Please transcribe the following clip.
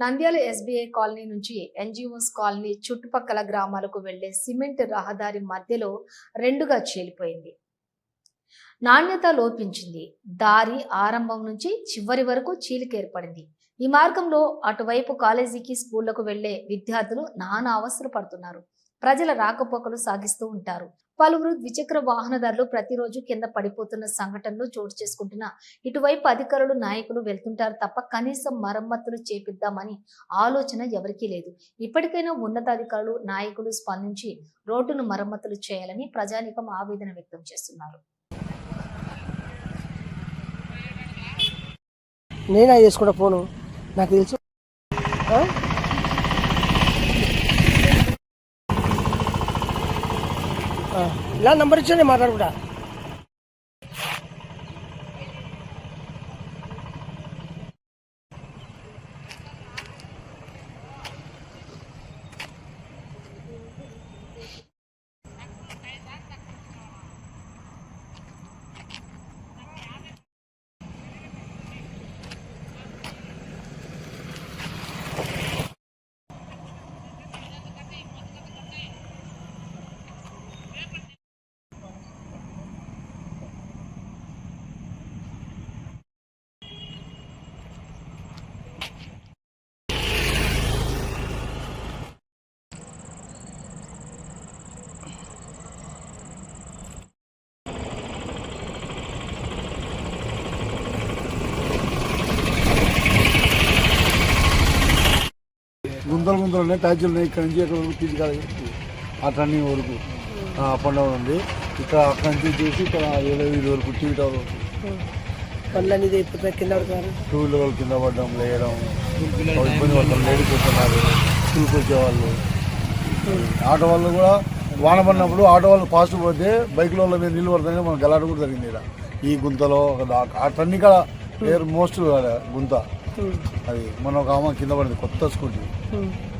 Nandyal SBI colony నుంచి NGOs colony చుట్టుపక్కల గ్రామాలకు వెళ్ళే సిమెంట్ రహదారి మధ్యలో రెండుగా చీలిపోయింది. నాణ్యత లోపించింది. దారి ఆరంభం నుంచి చివరి వరకు చీలికేర్పడింది. ఈ మార్గంలో అటువైపు కాలేజీకి స్కూళ్ళకు వెళ్ళే విద్యార్థులు నానా అవసరపడుతున్నారు. ప్రజల రాకపోకలు సాగిస్తూ ఉంటారు. పలువురు ద్విచక్ర వాహనదారులు ప్రతిరోజు కింద పడిపోతున్న సంఘటనలు చోటు చేసుకుంటున్న ఇటువైపు అధికారులు నాయకులు వెళ్తుంటారు తప్ప కనీసం మరమ్మతులు చేపిద్దామని ఆలోచన ఎవరికీ లేదు. ఇప్పటికైనా ఉన్నతాధికారులు నాయకులు స్పందించి రోడ్డును మరమ్మతులు చేయాలని ప్రజానికం ఆవేదన వ్యక్తం చేస్తున్నారు. నేనా చేసుకుంటా ఫోను. నాకు తెలుసు ఆ? ఆ, ఇలా నంబర్ ఇచ్చాను మాట్లాడుకుంటా. గుంతలు గుంతలు ఉన్నాయి ట్యాచ్లు ఉన్నాయి ఇక్కడ నుంచి అక్కడ వరకు తీసుకెళ్ళి ఆ టర్నింగ్ వరకు. అప్ అండ్ డౌన్ ఉంది. ఇక్కడ అక్కడ నుంచి చూసి ఇక్కడ ఏదో వీధి వరకు టీవీ టవర్ వరకు పనులన్నీ కింద టూ వీలర్ కింద పడడం లేయడం వాళ్ళు ఇబ్బంది పడతారు లేడీస్ వస్తున్నారు స్కూల్కి వచ్చేవాళ్ళు ఆటో వాళ్ళు కూడా వాన పడినప్పుడు ఆటో వాళ్ళు ఫాస్ట్ పోతే బైక్లో వాళ్ళ మీద నీళ్ళు పడుతుంది మనం గలాట కూడా జరిగింది ఇక్కడ ఈ గుంతలో ఆ టర్నింగ్ ఎయిర్ మోస్ట్ గుంత. అది మన ఒక ఆమె కింద పడింది కొత్త స్కూటీ. Hmm.